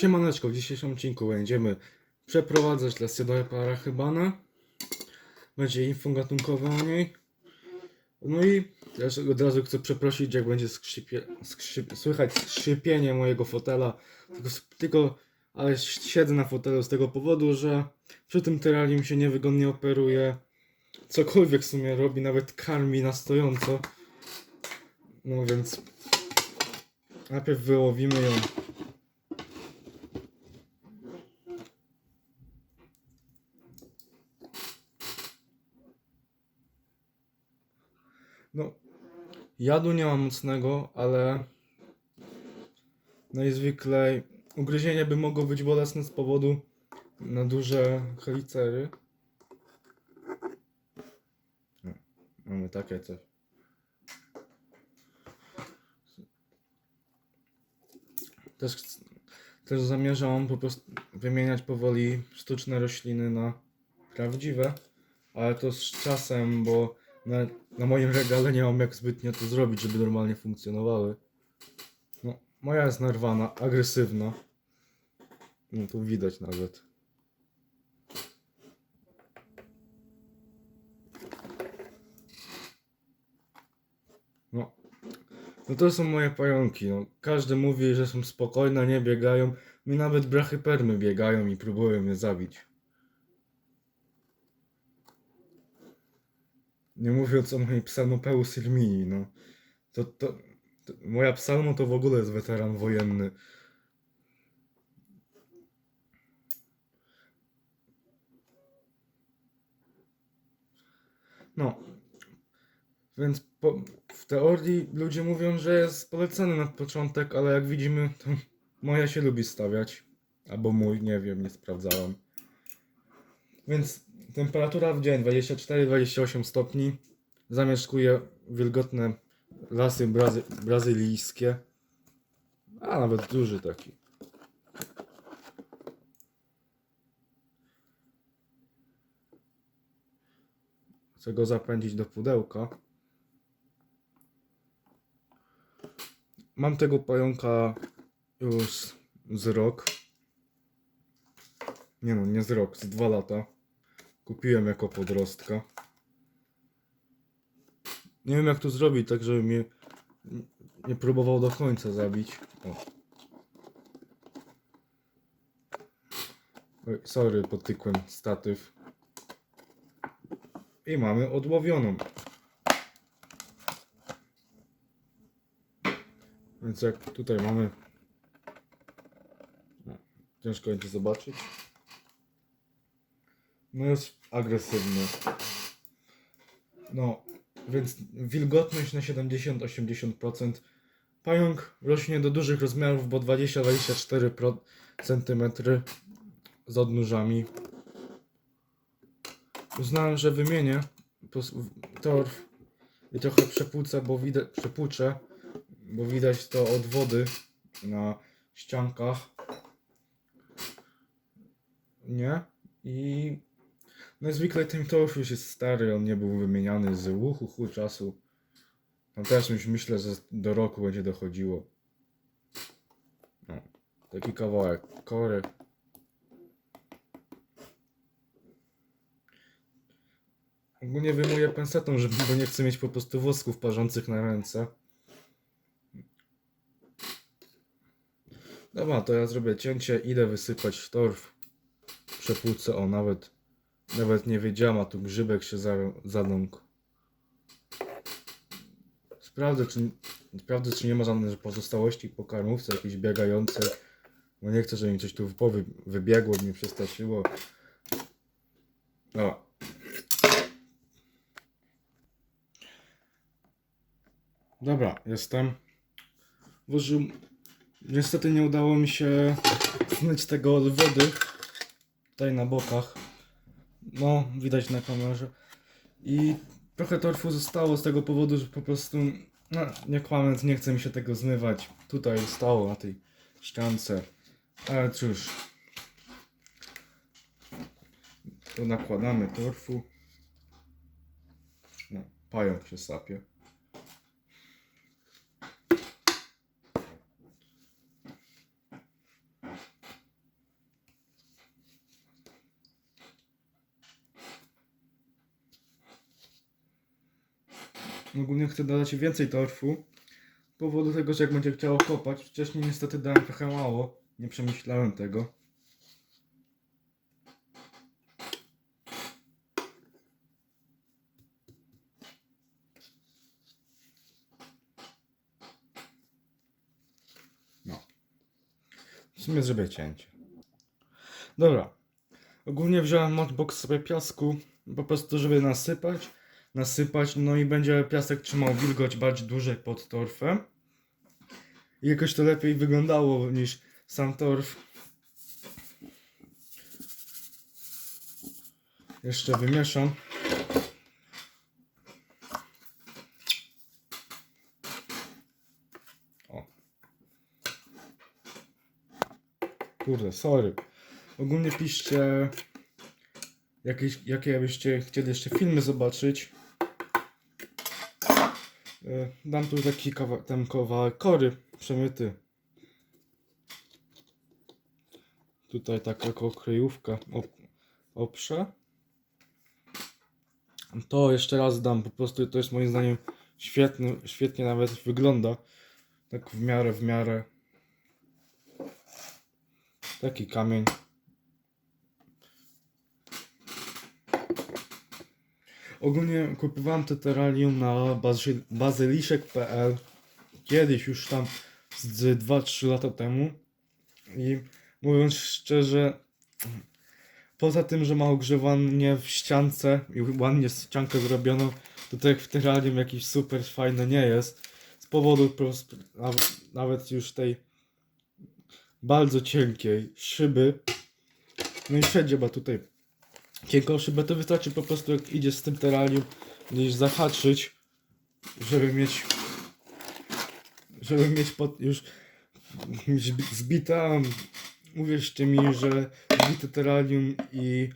Siemaneczko, w dzisiejszym odcinku będziemy przeprowadzać Lasiodoję Parachybana. Będzie info gatunkowe o niej. No i też od razu chcę przeprosić, jak będzie skrzypie, skrzyp, słychać skrzypienie mojego fotela. Tylko, tylko, ale siedzę na fotelu z tego powodu, że przy tym terrarium się niewygodnie operuje. Cokolwiek w sumie robi, nawet karmi na stojąco. No więc najpierw wyłowimy ją No, jadu nie mam mocnego, ale najzwyklej ugryzienie by mogło być bolesne z powodu na duże helicery. No, mamy takie coś. Też, też zamierzam po prostu wymieniać powoli sztuczne rośliny na prawdziwe, ale to z czasem, bo na, na moim regale nie mam jak zbytnio to zrobić, żeby normalnie funkcjonowały. No, moja jest narwana, agresywna. No tu widać nawet. No. No to są moje pająki. No. Każdy mówi, że są spokojne, nie biegają. Mi nawet brachypermy biegają i próbują mnie zabić. Nie mówiąc o mojej psalmopeus Irmini, no. To, to, to, moja psalmo to w ogóle jest weteran wojenny. No. Więc po, w teorii ludzie mówią, że jest polecany na początek, ale jak widzimy, to moja się lubi stawiać. Albo mój, nie wiem, nie sprawdzałem. Więc temperatura w dzień 24-28 stopni. Zamieszkuje wilgotne lasy brazy brazylijskie. A nawet duży taki. Chcę go zapędzić do pudełka. Mam tego pająka już z rok. Nie no, nie z rok, z dwa lata. Kupiłem jako podrostka. Nie wiem jak to zrobić, tak żeby mnie nie próbował do końca zabić. O. Oj, sorry, potykłem statyw. I mamy odłowioną. Więc jak tutaj mamy... No, Ciężko będzie zobaczyć. No jest agresywny. No, więc wilgotność na 70-80%. Pająk rośnie do dużych rozmiarów, bo 20-24 cm z odnóżami. Uznałem, że wymienię torf i trochę przepłucę, bo widać, przepłuczę, bo widać to od wody na ściankach. Nie? I no zwykle ten torf już jest stary, on nie był wymieniany z łuchu czasu. No też już myślę, że do roku będzie dochodziło. No, taki kawałek kory. Ogólnie wyjmuję pensetą, żeby, bo nie chcę mieć po prostu wosków parzących na ręce. Dobra, to ja zrobię cięcie, idę wysypać torf. Przepłucę, o nawet, nawet nie wiedziałam, a tu grzybek się za- zadąkł. Sprawdzę, czy, sprawdzę, czy nie ma żadnych pozostałości po karmówce jakiejś biegającej. Bo nie chcę, żeby mi coś tu powy wybiegło, mnie przestraszyło. O. Dobra, jestem. Włożył... Niestety nie udało mi się zmyć tego od wody. Tutaj na bokach. No, widać na kamerze. I trochę torfu zostało z tego powodu, że po prostu, no, nie kłamiąc, nie chce mi się tego zmywać. Tutaj stało na tej ściance. Ale cóż. Tu nakładamy torfu. No, pająk się sapie. Ogólnie chcę dodać więcej torfu. Z powodu tego, że jak będzie chciało kopać, wcześniej niestety dałem trochę mało. Nie przemyślałem tego. No. W sumie zrobię cięcie. Dobra. Ogólnie wziąłem modbox sobie piasku, po prostu żeby nasypać, nasypać, no i będzie piasek trzymał wilgoć bardziej dłużej pod torfem. I jakoś to lepiej wyglądało niż sam torf. Jeszcze wymieszam. O. Kurde, sorry. Ogólnie piszcie jakieś, jakie byście chcieli jeszcze filmy zobaczyć. E, Dam tu taki kawa, kawałek kory przemyty. Tutaj taka kryjówka op, oprze. To jeszcze raz dam, po prostu to jest moim zdaniem świetny, świetnie nawet wygląda. Tak w miarę, w miarę. Taki kamień. Ogólnie kupowałem te terrarium na bazy- bazyliszek.pl kiedyś już tam z 2-3 lata temu. I mówiąc szczerze poza tym, że ma ogrzewanie w ściance i ładnie ściankę zrobioną to tak w terrarium jakiś super fajne nie jest. Z powodu po prostu nawet, już tej bardzo cienkiej szyby. No i wszędzie ma tutaj cienką szybę, to wystarczy po prostu jak idziesz z tym terrarium gdzieś zahaczyć, żeby mieć żeby mieć pod, już zbita, uwierzcie mi, że zbite terrarium i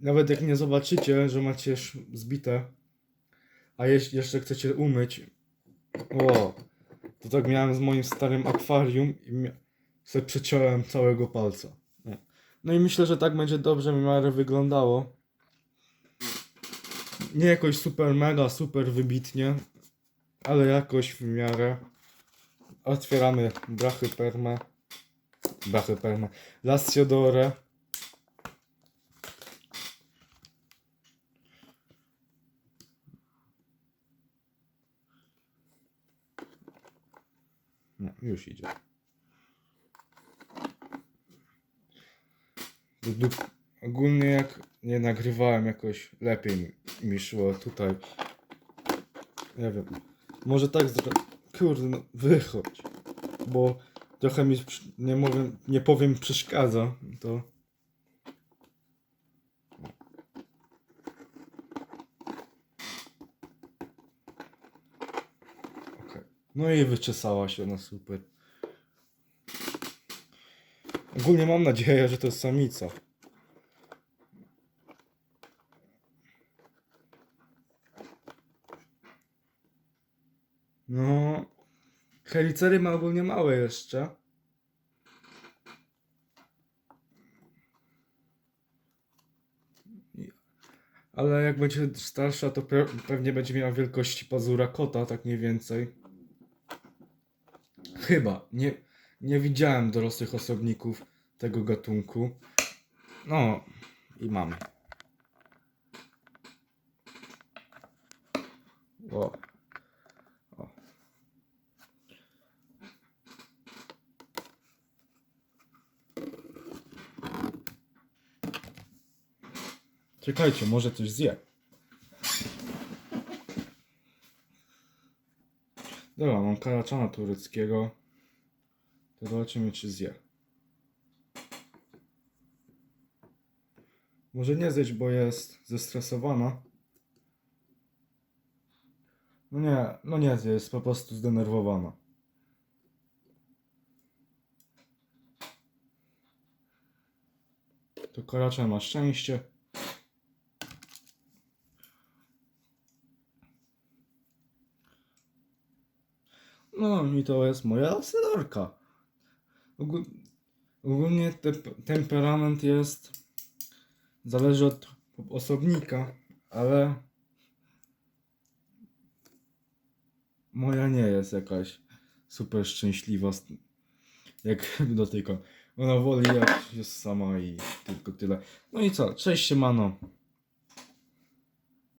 nawet jak nie zobaczycie, że macie zbite, a jeś- jeszcze chcecie umyć, o, to tak miałem z moim starym akwarium i sobie przeciąłem całego palca. No. I myślę, że tak będzie dobrze w miarę wyglądało. Nie jakoś super mega, super wybitnie, ale jakoś w miarę. Otwieramy brachy perma. Brachy perma. Lasciodore. No, już idzie. Ogólnie jak nie nagrywałem jakoś lepiej mi, szło tutaj. Nie wiem. Może tak zro... Kurde, no wychodź. Bo trochę mi, nie, mówię, nie powiem, przeszkadza. To... No i wyczesała się ona super. Ogólnie mam nadzieję, że to jest samica. No. Helicery ma ogólnie małe jeszcze. Ale jak będzie starsza, to pe pewnie będzie miała wielkości pazura kota, tak mniej więcej. Chyba. Nie, nie widziałem dorosłych osobników tego gatunku. No, i mamy. O. O. Czekajcie, może coś zje. Dobra, mam karaczana tureckiego. To zobaczymy, czy zje. Może nie zjeść, bo jest zestresowana. No nie, no nie jest po prostu zdenerwowana. To karaczan ma szczęście. No i to jest moja. Ogól, ogólnie te, temperament jest zależy od osobnika, ale moja nie jest jakaś super szczęśliwa, jak dotyka. Ona woli jak jest sama i tylko tyle. No i co, cześć siemano.